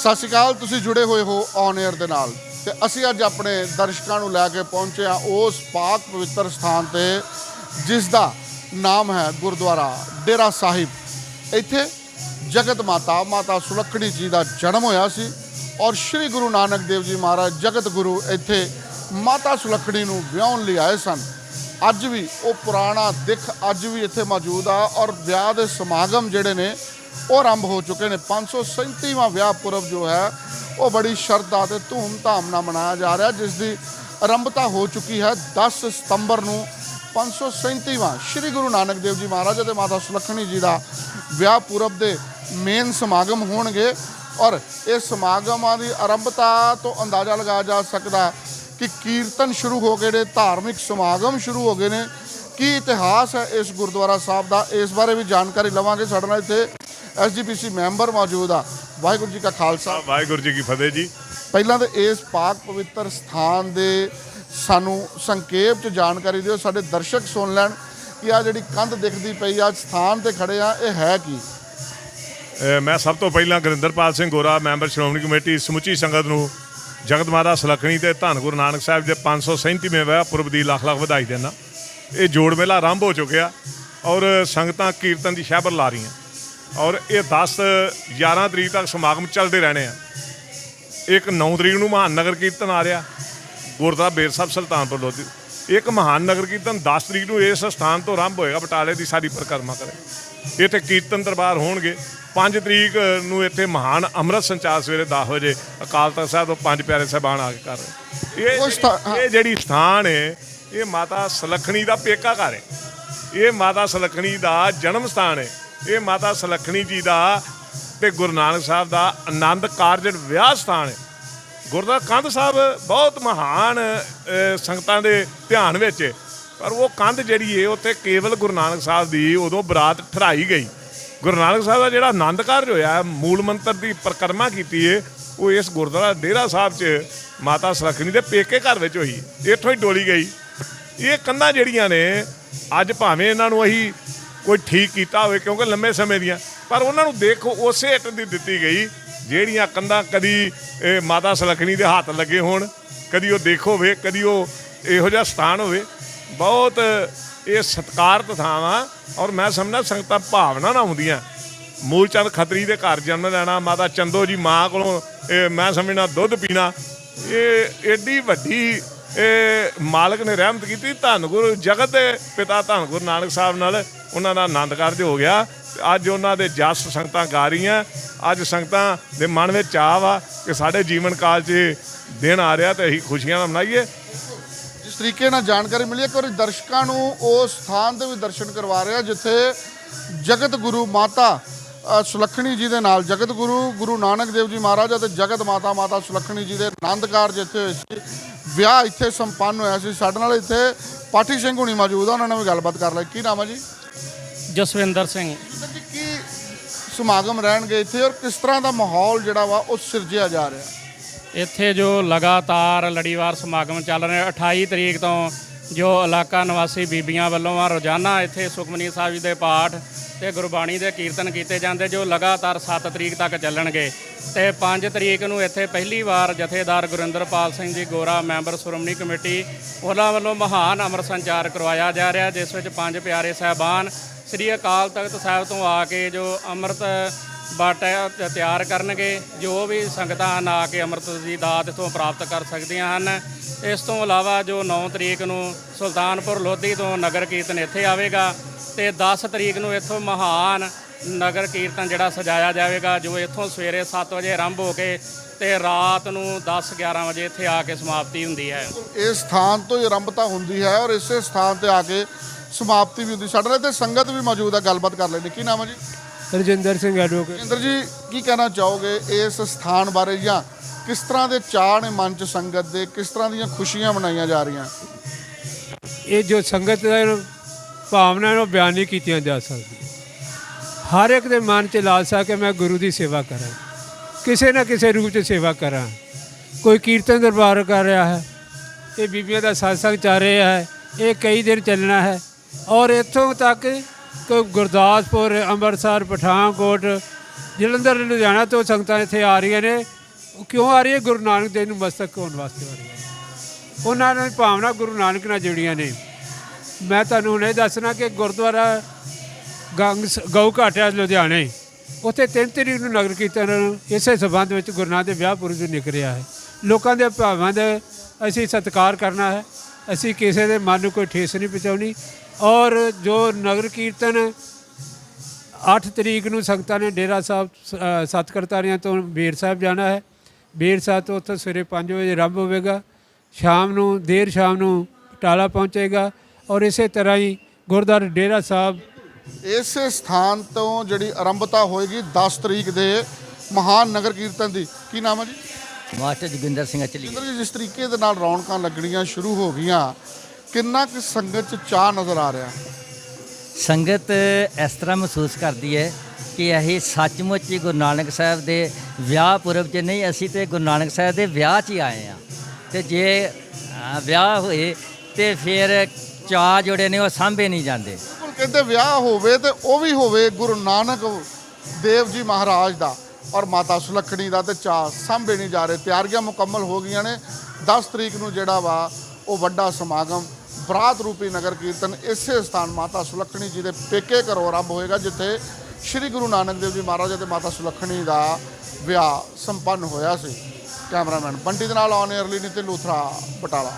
ਸਤਿ ਸ਼੍ਰੀ ਅਕਾਲ, ਤੁਸੀਂ ਜੁੜੇ ਹੋਏ ਹੋ ਔਨ 에ਅਰ ਦੇ ਨਾਲ। ਤੇ ਅਸੀਂ ਅੱਜ ਆਪਣੇ ਦਰਸ਼ਕਾਂ ਨੂੰ ਲੈ ਕੇ ਪਹੁੰਚੇ ਹਾਂ ਉਸ ਪਾਕ ਪਵਿੱਤਰ ਸਥਾਨ ਤੇ, ਜਿਸ ਦਾ ਨਾਮ ਹੈ ਗੁਰਦੁਆਰਾ ਡੇਰਾ ਸਾਹਿਬ। ਇੱਥੇ ਜਗਤ ਮਾਤਾ ਮਾਤਾ ਸੁਲੱਖਣੀ ਜੀ ਦਾ ਜਨਮ ਹੋਇਆ ਸੀ ਔਰ ਸ੍ਰੀ ਗੁਰੂ ਨਾਨਕ ਦੇਵ ਜੀ ਮਹਾਰਾਜ ਜਗਤ ਗੁਰੂ ਇੱਥੇ ਮਾਤਾ ਸੁਲੱਖਣੀ ਨੂੰ ਵਿਆਹਣ ਲਈ ਆਏ ਸਨ। ਅੱਜ ਵੀ ਉਹ ਪੁਰਾਣਾ ਦਿੱਖ ਅੱਜ ਵੀ ਇੱਥੇ ਮੌਜੂਦ ਆ ਔਰ ਵਿਆਹ ਦੇ ਸਮਾਗਮ ਜਿਹੜੇ ਨੇ ਉਹ ਆਰੰਭ ਹੋ ਚੁੱਕੇ ਨੇ। 537ਵਾਂ ਵਿਆਹ ਪੁਰਬ ਜੋ ਹੈ, ਉਹ ਬੜੀ ਸ਼ਰਧਾ ਤੇ ਧੂਮ-ਧਾਮ ਨਾਲ ਮਨਾਇਆ ਜਾ ਰਿਹਾ, ਜਿਸ ਦੀ ਆਰੰਭਤਾ ਹੋ ਚੁੱਕੀ ਹੈ 10 ਸਤੰਬਰ ਨੂੰ 537ਵਾਂ ਸ੍ਰੀ ਗੁਰੂ ਨਾਨਕ ਦੇਵ ਜੀ ਮਹਾਰਾਜ ਅਤੇ ਮਾਤਾ ਸੁਲੱਖਣੀ ਜੀ ਦਾ ਵਿਆਹ ਪੁਰਬ ਦੇ ਮੇਨ ਸਮਾਗਮ ਹੋਣਗੇ ਔਰ ਇਹ ਸਮਾਗਮਾਂ ਦੀ ਆਰੰਭਤਾ ਤੋਂ ਅੰਦਾਜ਼ਾ ਲਗਾਇਆ ਜਾ ਸਕਦਾ ਕਿ ਕੀਰਤਨ ਸ਼ੁਰੂ ਹੋ ਗਏ ਨੇ, ਧਾਰਮਿਕ ਸਮਾਗਮ ਸ਼ੁਰੂ ਹੋ ਗਏ ਨੇ। ਕੀ ਇਤਿਹਾਸ ਹੈ ਇਸ ਗੁਰਦੁਆਰਾ ਸਾਹਿਬ ਦਾ? ਇਸ ਬਾਰੇ ਵੀ ਜਾਣਕਾਰੀ ਲਵਾਂਗੇ ਸਾਡੇ ਨਾਲ ਇੱਥੇ। ਐਸਜੀਪੀਸੀ ਮੈਂਬਰ ਮੌਜੂਦ ਆ। ਵਾਹਿਗੁਰੂ ਜੀ ਕਾ ਖਾਲਸਾ। ਵਾਹਿਗੁਰੂ ਜੀ ਕੀ ਫਤਿਹ ਜੀ। ਪਹਿਲਾਂ ਤਾਂ ਇਸ ਪਾਕ ਪਵਿੱਤਰ ਸਥਾਨ ਦੇ ਸਾਨੂੰ ਸੰਖੇਪ ਚ ਜਾਣਕਾਰੀ ਦਿਓ। ਸਾਡੇ ਦਰਸ਼ਕ ਸੁਣ ਲੈਣ ਕਿ ਆ ਜਿਹੜੀ ਕੰਧ ਦਿਖਦੀ ਪਈ ਆ ਸਥਾਨ ਤੇ ਖੜੇ ਆ ਇਹ ਹੈ ਕੀ? ਮੈਂ ਸਭ ਤੋਂ ਪਹਿਲਾਂ ਗੁਰਿੰਦਰਪਾਲ ਸਿੰਘ ਗੋਰਾ ਮੈਂਬਰ ਸ਼੍ਰੋਮਣੀ ਕਮੇਟੀ ਸਮੁੱਚੀ ਸੰਗਤ ਨੂੰ ਜਗਤ ਮਾਤਾ ਸੁਲੱਖਣੀ ਤੇ ਧੰਨ ਗੁਰੂ ਨਾਨਕ ਸਾਹਿਬ ਦੇ 537ਵੇਂ ਵਿਆਹ ਪੁਰਬ ਦੀ ਲੱਖ ਲੱਖ ਵਧਾਈ ਦੇਣਾ ਇਹ ਜੋੜ ਮੇਲਾ ਆਰੰਭ ਹੋ ਚੁੱਕਿਆ ਔਰ ਸੰਗਤਾਂ ਕੀਰਤਨ ਦੀ ਸ਼ਹਿਬਰ ਲਾ ਰਹੀਆਂ। ਔਰ ਇਹ 10 11 ਤਰੀਕ ਤੱਕ ਸਮਾਗਮ ਚੱਲਦੇ ਰਹਿਣੇ ਆ। ਇੱਕ 9 ਤਰੀਕ ਨੂੰ ਮਹਾਨ ਨਗਰ ਕੀਰਤਨ ਆ ਰਿਹਾ ਗੁਰਦੁਆਰਾ ਬੇਰ ਸਾਹਿਬ ਸੁਲਤਾਨਪੁਰ ਲੋਧੀ। ਇੱਕ ਮਹਾਨ ਨਗਰ ਕੀਰਤਨ 10 ਤਰੀਕ ਨੂੰ ਇਸ ਸਥਾਨ ਤੋਂ ਆਰੰਭ ਹੋਏਗਾ ਬਟਾਲੇ ਦੀ ਸਾਰੀ ਪਰਿਕਰਮਾ ਕਰੇ। ਇੱਥੇ ਕੀਰਤਨ ਦਰਬਾਰ ਹੋਣਗੇ। 5 ਤਰੀਕ ਨੂੰ ਇੱਥੇ ਮਹਾਨ ਅੰਮ੍ਰਿਤ ਸੰਚਾਰ ਸਵੇਰੇ 10 ਵਜੇ ਅਕਾਲ ਤਖਤ ਸਾਹਿਬ ਤੋਂ ਪੰਜ ਪਿਆਰੇ ਸਾਹਿਬਾਨ ਆ ਕੇ ਕਰ ਰਹੇ। ਇਹ। ਇਹ ਜਿਹੜੀ ਸਥਾਨ ਹੈ ਇਹ ਮਾਤਾ ਸੁਲੱਖਣੀ ਦਾ ਪੇਕਾ ਘਰ ਹੈ ਇਹ ਮਾਤਾ ਸੁਲੱਖਣੀ ਦਾ ਜਨਮ ਸਥਾਨ ਹੈ ਇਹ ਮਾਤਾ ਸੁਲੱਖਣੀ ਜੀ ਦਾ ਤੇ ਗੁਰੂ ਨਾਨਕ ਸਾਹਿਬ ਦਾ ਆਨੰਦ ਕਾਰਜ ਵਿਆਹ ਸਥਾਨ ਹੈ। ਗੁਰਦੁਆਰਾ ਕੰਧ ਸਾਹਿਬ ਬਹੁਤ ਮਹਾਨ ਸੰਗਤਾਂ ਦੇ ਧਿਆਨ ਵਿੱਚ। ਪਰ ਉਹ ਕੰਧ ਜਿਹੜੀ ਹੈ ਉੱਥੇ ਕੇਵਲ ਗੁਰੂ ਨਾਨਕ ਸਾਹਿਬ ਦੀ ਉਦੋਂ ਬਰਾਤ ਠਹਿਰਾਈ ਗਈ। ਗੁਰੂ ਨਾਨਕ ਸਾਹਿਬ ਦਾ ਜਿਹੜਾ ਆਨੰਦ ਕਾਰਜ ਹੋਇਆ, ਮੂਲ ਮੰਤਰ ਦੀ ਪਰਿਕਰਮਾ ਕੀਤੀ ਹੈ ਉਹ ਇਸ ਗੁਰਦੁਆਰਾ ਡੇਰਾ ਸਾਹਿਬ 'ਚ ਮਾਤਾ ਸੁਲੱਖਣੀ ਦੇ ਪੇਕੇ ਘਰ ਵਿੱਚ ਹੋਈ। ਇੱਥੋਂ ਹੀ ਡੋਲੀ ਗਈ। ਇਹ ਕੰਧਾਂ ਜਿਹੜੀਆਂ ਨੇ, ਅੱਜ ਭਾਵੇਂ ਇਹਨਾਂ ਨੂੰ ਅਸੀਂ ਕੋਈ ਠੀਕ ਕੀਤਾ ਹੋਵੇ, ਕਿਉਂਕਿ ਲੰਮੇ ਸਮੇਂ ਦੀਆਂ। ਪਰ ਉਹਨਾਂ ਨੂੰ ਦੇਖੋ ਉਸੇ ਇੱਟ ਦੀ ਦਿੱਤੀ ਗਈ, ਜਿਹੜੀਆਂ ਕੰਧਾਂ ਕਦੀ ਮਾਤਾ ਸੁਲੱਖਣੀ ਦੇ ਹੱਥ ਲੱਗੇ ਹੋਣ, ਕਦੀ ਉਹ ਦੇਖੋ ਵੇ ਕਦੀ ਉਹ ਇਹੋ ਜਿਹਾ ਸਥਾਨ ਹੋਵੇ। ਬਹੁਤ ਇਹ ਸਤਿਕਾਰਤ ਥਾਂ ਵਾ ਔਰ ਮੈਂ ਸਮਝਦਾ ਸੰਗਤਾਂ ਭਾਵਨਾ ਨਾਲ ਹੁੰਦੀਆਂ ਮੂਲਚੰਦ ਖੱਤਰੀ ਦੇ ਘਰ ਜਨਮ ਲੈਣਾ, ਮਾਤਾ ਚੰਦੋ ਜੀ ਮਾਂ ਕੋਲੋਂ ਮੈਂ ਸਮਝਣਾ ਦੁੱਧ ਪੀਣਾ, ਇਹ ਏਡੀ ਵੱਡੀ, ਇਹ ਮਾਲਕ ਨੇ ਰਹਿਮਤ ਕੀਤੀ। ਧੰਨ ਗੁਰੂ, ਜਗਤ ਦੇ ਪਿਤਾ ਧੰਨ ਗੁਰੂ ਨਾਨਕ ਸਾਹਿਬ ਨਾਲ ਉਹਨਾਂ ਦਾ ਆਨੰਦ ਕਾਰਜ ਹੋ ਗਿਆ। ਤੇ ਅੱਜ ਉਹਨਾਂ ਦੇ ਜਸ ਸੰਗਤਾਂ ਗਾ ਰਹੀਆਂ। ਅੱਜ ਸੰਗਤਾਂ ਦੇ ਮਨ ਵਿੱਚ ਚਾਹ ਵਾ ਕਿ ਸਾਡੇ ਜੀਵਨ ਕਾਲ 'ਚ ਦਿਨ ਆ ਰਿਹਾ ਤੇ ਅਸੀਂ ਖੁਸ਼ੀਆਂ ਨਾਲ ਮਨਾਈਏ। ਜਿਸ ਤਰੀਕੇ ਨਾਲ ਜਾਣਕਾਰੀ ਮਿਲੀ, ਇੱਕ ਵਾਰੀ ਦਰਸ਼ਕਾਂ ਨੂੰ ਉਸ ਸਥਾਨ ਦੇ ਵੀ ਦਰਸ਼ਨ ਕਰਵਾ ਰਿਹਾ ਜਿੱਥੇ ਜਗਤ ਗੁਰੂ ਮਾਤਾ ਸੁਲੱਖਣੀ ਜੀ ਦੇ ਨਾਲ, ਜਗਤ ਗੁਰੂ ਗੁਰੂ ਨਾਨਕ ਦੇਵ ਜੀ ਮਹਾਰਾਜ ਅਤੇ ਜਗਤ ਮਾਤਾ ਮਾਤਾ ਸੁਲੱਖਣੀ ਜੀ ਦੇ ਆਨੰਦ ਕਾਰਜ ਇੱਥੇ ਹੋਏ ਸੀ। ਵਿਆਹ ਇੱਥੇ ਸੰਪੰਨ ਹੋਇਆ ਸੀ। ਸਾਡੇ ਨਾਲ ਇੱਥੇ ਪਾਠੀ ਸਿੰਘ ਹੁਣੀ ਮੌਜੂਦ ਆ, ਉਹਨਾਂ ਨਾਲ ਵੀ ਗੱਲਬਾਤ ਕਰ ਲਈ ਕੀ ਨਾਮ ਹੈ ਜੀ? ਜਸਵਿੰਦਰ ਸਿੰਘ। ਜਿੱਦਾਂ ਕਿ ਕੀ ਸਮਾਗਮ ਰਹਿਣਗੇ ਇੱਥੇ ਔਰ ਕਿਸ ਤਰ੍ਹਾਂ ਦਾ ਮਾਹੌਲ ਜਿਹੜਾ ਵਾ ਉਹ ਸਿਰਜਿਆ ਜਾ ਰਿਹਾ? ਇੱਥੇ ਜੋ ਲਗਾਤਾਰ ਲੜੀਵਾਰ ਸਮਾਗਮ ਚੱਲ ਰਹੇ 28 ਤਰੀਕ ਤੋਂ ਜੋ ਇਲਾਕਾ ਨਿਵਾਸੀ ਬੀਬੀਆਂ ਵੱਲੋਂ ਆ ਰੋਜ਼ਾਨਾ ਇੱਥੇ ਸੁਖਮਨੀ ਸਾਹਿਬ ਜੀ ਦੇ ਪਾਠ ਤੇ ਗੁਰਬਾਣੀ ਦੇ ਕੀਰਤਨ ਕੀਤੇ ਜਾਂਦੇ ਜੋ ਲਗਾਤਾਰ 7 ਤਰੀਕ ਤੱਕ ਚੱਲਣਗੇ। ਤੇ 5 ਤਰੀਕ ਨੂੰ ਇੱਥੇ ਪਹਿਲੀ ਵਾਰ ਜਥੇਦਾਰ ਗੁਰਿੰਦਰਪਾਲ ਸਿੰਘ ਜੀ ਗੋਰਾ ਮੈਂਬਰ ਸ਼੍ਰੋਮਣੀ ਕਮੇਟੀ ਉਹਨਾਂ ਵੱਲੋਂ ਮਹਾਨ ਅੰਮ੍ਰਿਤ ਸੰਚਾਰ ਕਰਵਾਇਆ ਜਾ ਰਿਹਾ ਜਿਸ ਵਿੱਚ ਪੰਜ ਪਿਆਰੇ ਸਾਹਿਬਾਨ ਸ੍ਰੀ ਅਕਾਲ ਤਖਤ ਸਾਹਿਬ ਤੋਂ ਆ ਕੇ ਜੋ ਅੰਮ੍ਰਿਤ ਬਾਟਾ ਤ- ਤਿਆਰ ਕਰਨਗੇ, ਜੋ ਵੀ ਸੰਗਤਾਂ ਹਨ ਆ ਕੇ ਅੰਮ੍ਰਿਤ ਦੀ ਦਾਤ ਇਥੋਂ ਪ੍ਰਾਪਤ ਕਰ ਸਕਦੀਆਂ ਹਨ। ਇਸ ਤੋਂ ਇਲਾਵਾ ਜੋ 9 ਤਰੀਕ ਨੂੰ ਸੁਲਤਾਨਪੁਰ ਲੋਧੀ ਤੋਂ ਨਗਰ ਕੀਰਤਨ ਇੱਥੇ ਆਵੇਗਾ ਤੇ 10 ਤਰੀਕ ਨੂੰ ਇੱਥੋਂ ਮਹਾਨ ਨਗਰ ਕੀਰਤਨ ਜਿਹੜਾ ਸਜਾਇਆ ਜਾਵੇਗਾ, ਜੋ ਇੱਥੋਂ ਸਵੇਰੇ 7 ਵਜੇ ਆਰੰਭ ਹੋ ਕੇ ਤੇ ਰਾਤ ਨੂੰ 10 11 ਵਜੇ ਇੱਥੇ ਆ ਕੇ ਸਮਾਪਤੀ ਹੁੰਦੀ ਹੈ। ਇਸ ਸਥਾਨ ਤੋਂ ਹੀ ਆਰੰਭਤਾ ਹੁੰਦੀ ਹੈ ਔਰ ਇਸੇ ਸਥਾਨ ਤੇ ਆ ਕੇ ਸਮਾਪਤੀ ਵੀ ਹੁੰਦੀ ਸਾਡੇ ਨਾਲ ਇੱਥੇ ਸੰਗਤ ਵੀ ਮੌਜੂਦ ਹੈ ਗੱਲਬਾਤ ਕਰ ਲੈਂਦੇ। ਕੀ ਨਾਮ ਹੈ ਜੀ? ਰਜਿੰਦਰ ਸਿੰਘ ਐਡਵੋਕੇਟ ਇੰਦਰ ਜੀ ਕੀ ਕਹਿਣਾ ਚਾਹੋਗੇ ਇਸ ਸਥਾਨ ਬਾਰੇ ਜਾਂ ਕਿਸ ਤਰ੍ਹਾਂ ਦੇ ਚਾਅ ਨੇ ਮਨ ਚ ਸੰਗਤ ਦੇ? ਕਿਸ ਤਰ੍ਹਾਂ ਦੀਆਂ ਖੁਸ਼ੀਆਂ ਮਨਾਈਆਂ ਜਾ ਰਹੀਆਂ? ਇਹ ਜੋ ਸੰਗਤ ਦਾ ਭਾਵਨਾ ਨੂੰ ਬਿਆਨ ਨਹੀਂ ਕੀਤੀਆਂ ਜਾ ਸਕਦੀਆਂ। ਹਰ ਇੱਕ ਦੇ ਮਨ 'ਚ ਲਾਲਸਾ ਕਿ ਮੈਂ ਗੁਰੂ ਦੀ ਸੇਵਾ ਕਰਾਂ। ਕਿਸੇ ਨਾ ਕਿਸੇ ਰੂਪ 'ਚ ਸੇਵਾ ਕਰਾਂ। ਕੋਈ ਕੀਰਤਨ ਦਰਬਾਰ ਕਰ ਰਿਹਾ ਹੈ ਇਹ ਬੀਬੀਆਂ ਦਾ satsang ਚੱਲ ਰਿਹਾ ਹੈ ਇਹ ਕਈ ਦਿਨ ਚੱਲਣਾ ਹੈ। ਔਰ ਇੱਥੋਂ ਤੱਕ ਕਿ ਗੁਰਦਾਸਪੁਰ, ਅੰਮ੍ਰਿਤਸਰ, ਪਠਾਨਕੋਟ, ਜਲੰਧਰ, ਲੁਧਿਆਣਾ ਤੋਂ ਸੰਗਤਾਂ ਇੱਥੇ ਆ ਰਹੀਆਂ ਨੇ। ਕਿਉਂ ਆ ਰਹੀ ਹੈ ਗੁਰੂ ਨਾਨਕ ਦੇਵ ਨੂੰ ਮਸਤਕ ਹੋਣ ਵਾਸਤੇ ਆ ਰਹੀਆਂ ਨੇ। ਉਹਨਾਂ ਨਾਲ ਭਾਵਨਾ ਗੁਰੂ ਨਾਨਕ ਨਾਲ ਜੁੜੀਆਂ ਨੇ। ਮੈਂ ਤੁਹਾਨੂੰ ਹੁਣੇ ਦੱਸਣਾ ਕਿ ਗੁਰਦੁਆਰਾ ਗੰਗ ਸ- ਗਊ ਘਾਟਿਆ ਲੁਧਿਆਣੇ। ਉੱਥੇ ਤਿੰਨ ਤਰੀਕ ਨੂੰ ਨਗਰ ਕੀਰਤਨ ਇਸੇ ਸਬੰਧ ਵਿੱਚ ਗੁਰੂ ਨਾਨਕ ਦੇ ਵਿਆਹ ਪੁਰਬ ਨੂੰ ਨਿਕਲਿਆ ਹੈ। ਲੋਕਾਂ ਦੇ ਭਾਵਾਂ ਦਾ ਅਸੀਂ ਸਤਿਕਾਰ ਕਰਨਾ ਹੈ। ਅਸੀਂ ਕਿਸੇ ਦੇ ਮਨ ਨੂੰ ਕੋਈ ਠੇਸ ਨਹੀਂ ਪਹੁੰਚਾਉਣੀ। ਔਰ ਜੋ ਨਗਰ ਕੀਰਤਨ 8 ਤਰੀਕ ਨੂੰ ਸੰਗਤਾਂ ਨੇ ਡੇਰਾ ਸਾਹਿਬ ਸੱਤ ਕਰਤਾਰੀਆਂ ਤੋਂ ਬੇਰ ਸਾਹਿਬ ਜਾਣਾ ਹੈ। ਬੇਰ ਸਾਹਿਬ ਤੋਂ ਉੱਥੇ ਸਵੇਰੇ 5 ਵਜੇ ਆਰੰਭ ਹੋਵੇਗਾ। ਸ਼ਾਮ ਨੂੰ ਦੇਰ ਸ਼ਾਮ ਨੂੰ ਟਾਲਾ ਪਹੁੰਚੇਗਾ ਔਰ ਇਸੇ ਤਰ੍ਹਾਂ ਹੀ ਗੁਰਦੁਆਰਾ ਡੇਰਾ ਸਾਹਿਬ ਇਸੇ ਸਥਾਨ ਤੋਂ ਜਿਹੜੀ ਆਰੰਭਤਾ ਹੋਏਗੀ 10 ਤਰੀਕ ਦੇ ਮਹਾਨ ਨਗਰ ਕੀਰਤਨ ਦੀ। ਕੀ ਨਾਮ ਹੈ ਜੀ? ਮਾਸਟਰ ਜੋਗਿੰਦਰ ਸਿੰਘ ਅਚਲੀ। ਜਿਸ ਤਰੀਕੇ ਦੇ ਨਾਲ ਰੌਣਕਾਂ ਲੱਗਣੀਆਂ ਸ਼ੁਰੂ ਹੋ ਗਈਆਂ ਕਿੰਨਾ ਕੁ ਸੰਗਤ ਚ ਚਾਹ ਨਜ਼ਰ ਆ ਰਿਹਾ? ਸੰਗਤ ਇਸ ਤਰ੍ਹਾਂ ਮਹਿਸੂਸ ਕਰਦੀ ਹੈ ਕਿ ਇਹ ਸੱਚਮੁੱਚ ਹੀ ਗੁਰੂ ਨਾਨਕ ਸਾਹਿਬ ਦੇ ਵਿਆਹ ਪੁਰਬ 'ਚ ਨਹੀਂ ਅਸੀਂ ਤੇ ਗੁਰੂ ਨਾਨਕ ਸਾਹਿਬ ਦੇ ਵਿਆਹ 'ਚ ਹੀ ਆਏ ਆ ਤੇ ਜੇ ਵਿਆਹ ਹੋਏ ਤੇ ਫਿਰ ਚਾਅ ਜੁੜੇ ਨੇ ਉਹ ਸਾਂਭੇ ਨਹੀਂ ਜਾਂਦੇ। ਬਿਲਕੁਲ ਕਹਿੰਦੇ ਵਿਆਹ ਹੋਵੇ ਤੇ ਉਹ ਵੀ ਹੋਵੇ ਗੁਰੂ ਨਾਨਕ ਦੇਵ ਜੀ ਮਹਾਰਾਜ ਦਾ ਔਰ ਮਾਤਾ ਸੁਲੱਖਣੀ ਦਾ ਤੇ ਚਾਅ ਸਾਂਭੇ ਨਹੀਂ ਜਾ ਰਹੇ। ਤਿਆਰੀਆਂ ਮੁਕੰਮਲ ਹੋ ਗਈਆਂ ਨੇ। 10 ਤਰੀਕ ਨੂੰ ਜਿਹੜਾ ਵਾ ਉਹ ਵੱਡਾ ਸਮਾਗਮ ਬਰਾਤ ਰੂਪੀ ਨਗਰ ਕੀਰਤਨ ਇਸੇ ਸਥਾਨ ਮਾਤਾ ਸੁਲੱਖਣੀ ਜੀ ਦੇ ਪੇਕੇ ਘਰੋਂ ਆਰੰਭ ਹੋਏਗਾ, ਜਿੱਥੇ ਸ੍ਰੀ ਗੁਰੂ ਨਾਨਕ ਦੇਵ ਜੀ ਮਹਾਰਾਜ ਅਤੇ ਮਾਤਾ ਸੁਲੱਖਣੀ ਦਾ ਵਿਆਹ ਸੰਪੰਨ ਹੋਇਆ ਸੀ। ਕੈਮਰਾਮੈਨ ਬੰਟੀ ਦੇ ਨਾਲ ਔਨ 에ਅਰਲੀ ਨਿਤਿਨ ਲੂਥਰਾ, ਬਟਾਲਾ।